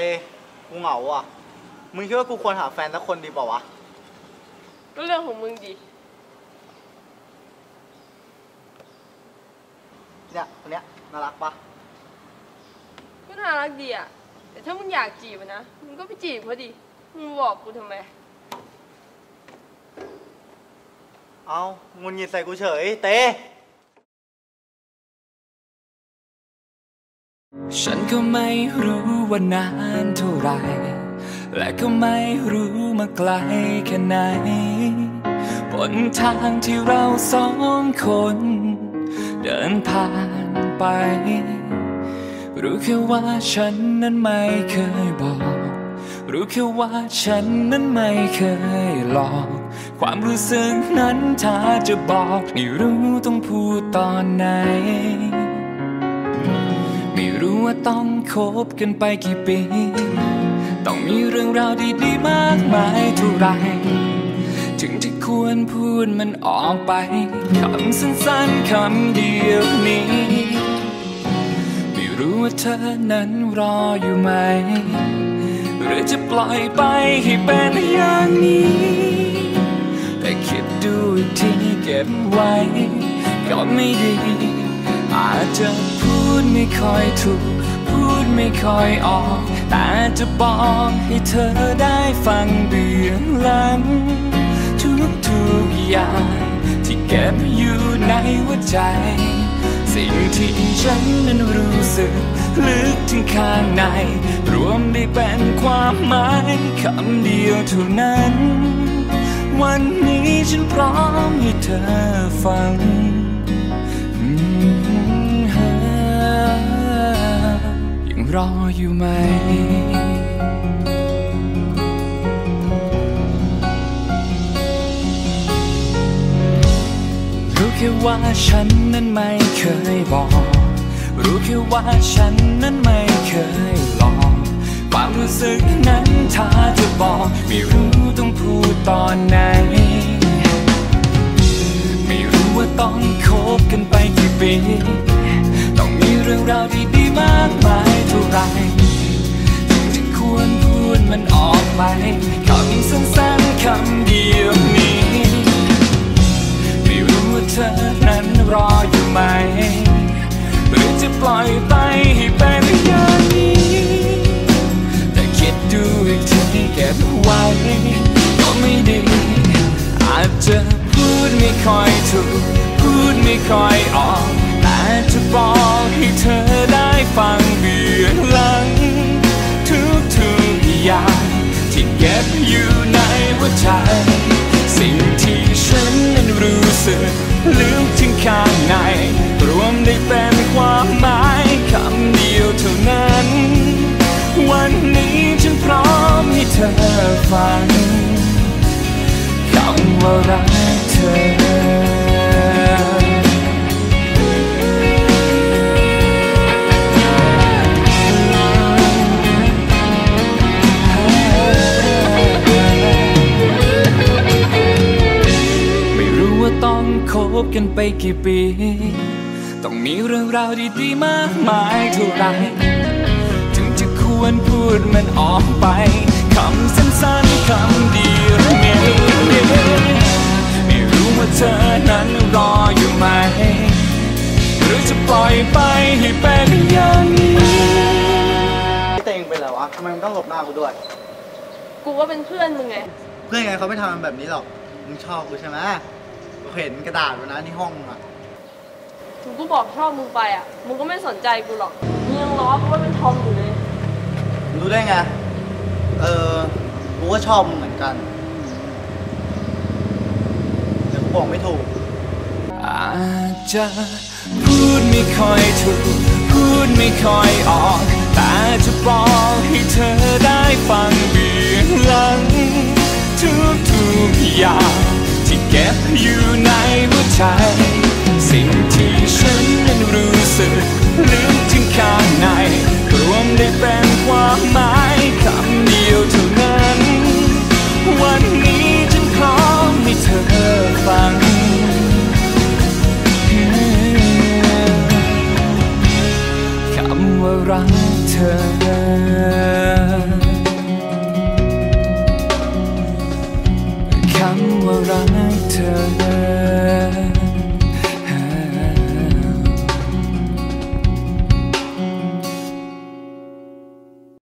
เต้กูเหงาอะ มึงคิดว่ากูควรหาแฟนสักคนดีเปล่าวะ ก็เรื่องของมึงดิเนี่ยคนเนี้ยน่ารักปะก็น่ารักดีอะ แต่ถ้ามึงอยากจีบอะนะ มึงก็ไปจีบเขาดิ มึงบอกกูทำไม เอางุนงิดใส่กูเฉย เต้ ฉันก็ไม่รู้ว่านานเท่าไร และก็ไม่รู้มาไกลแค่ไหนบนทางที่เราสองคน เดินผ่านไป รู้แค่ว่าฉันนั้นไม่เคยบอก รู้แค่ว่าฉันนั้นไม่เคยหลอก ความรู้สึกนั้นถ้าจะบอกไม่รู้ต้องพูดตอนไหน ว่าต้องคบกันไปกี่ปี ต้องมีเรื่องราวดีๆมากมายเท่าไร ถึงจะควรพูดมันออกไป คำสั้นๆคำเดียวนี้ ไม่รู้ว่าเธอนั้นรออยู่ไหม หรือจะปล่อยไปให้เป็นอย่างนี้ แต่คิดดูอีกทีเก็บไว้ ก็ไม่ดี อาจจะพูดไม่ค่อยถูก พูดไม่ค่อยออก แต่จะบอกให้เธอได้ฟังเบื้องหลัง ทุกๆอย่าง ที่เก็บอยู่ในหัวใจ สิ่งที่ฉันนั้นรู้สึก ลึกถึงข้างใน รวมได้เป็นความหมายคำเดียวเท่านั้น วันนี้ฉันพร้อมให้เธอฟัง รออยู่ไหม รู้แค่ว่าฉันนั้นไม่เคยบอก รู้แค่ว่าฉันนั้นไม่เคยหลอกความรู้สึกนั้นถ้าจะบอก ไม่รู้ต้องพูดตอนไหน ไม่รู้ว่าต้องคบกันไปกี่ปี ไรถึงจะควรพูดมันออกไปคำสั้นๆคำเดียวนี้ ไม่รู้ว่าเธอนั้นรออยู่ไหม หรือจะปล่อยไปให้เป็นอย่างนี้ แต่คิดดูอีกทีเก็บไว้ก็ไม่ดี อาจจะพูดไม่ค่อยถูก พูดไม่ค่อยออก แต่จะบอกให้เธอ หัวใจ สิ่งที่ฉันนั้นรู้สึก ลืมถึงข้างใน รวมได้เป็นความหมายคำเดียวเท่านั้น วันนี้ฉันพร้อมให้เธอฟังคำว่ารัก กันไปกี่ปี ต้องมีเรื่องราวดีๆมากมายเท่าไหรถึงจะควรพูดมันออกไป คำสั้นๆคำเดียวนี้ไม่รู้ว่าเธอนั้นรออยู่ไหม หรือจะปล่อยไปให้เป็นอย่างนี้เต้เองเป็นไรวะทำไมมึงต้องหลบหน้ากูด้วย กูว่าเป็นเพื่อนมึงไง เพื่อนไงเขาไม่ทำแบบนี้หรอก มึงชอบกูใช่ไหมกู เห็นกระดาษอยู่นะที่ห้องมึงอะถึงกูบอกชอบมึงไปอะ มึงก็ไม่สนใจกูหรอกมึงยังล้อกูว่าเป็นทอมอยู่เลยมึงรู้ได้ไง เออ กูก็ชอบมึงเหมือนกันแต่กูบอกไม่ถูก อาจจะพูดไม่ค่อยถูก พูดไม่ค่อยออก แต่จะบอกให้เธอได้ฟังเบื้องหลังทุกๆอย่าง ที่เก็บอยู่ในหัวใจ สิ่งที่ฉันนั้นรู้สึกลึกถึงข้างใน รวมได้เป็นความหมายคำเดียวเท่านั้น วันนี้ฉันพร้อมให้เธอฟังคำว่ารักเธอ I'm a writer.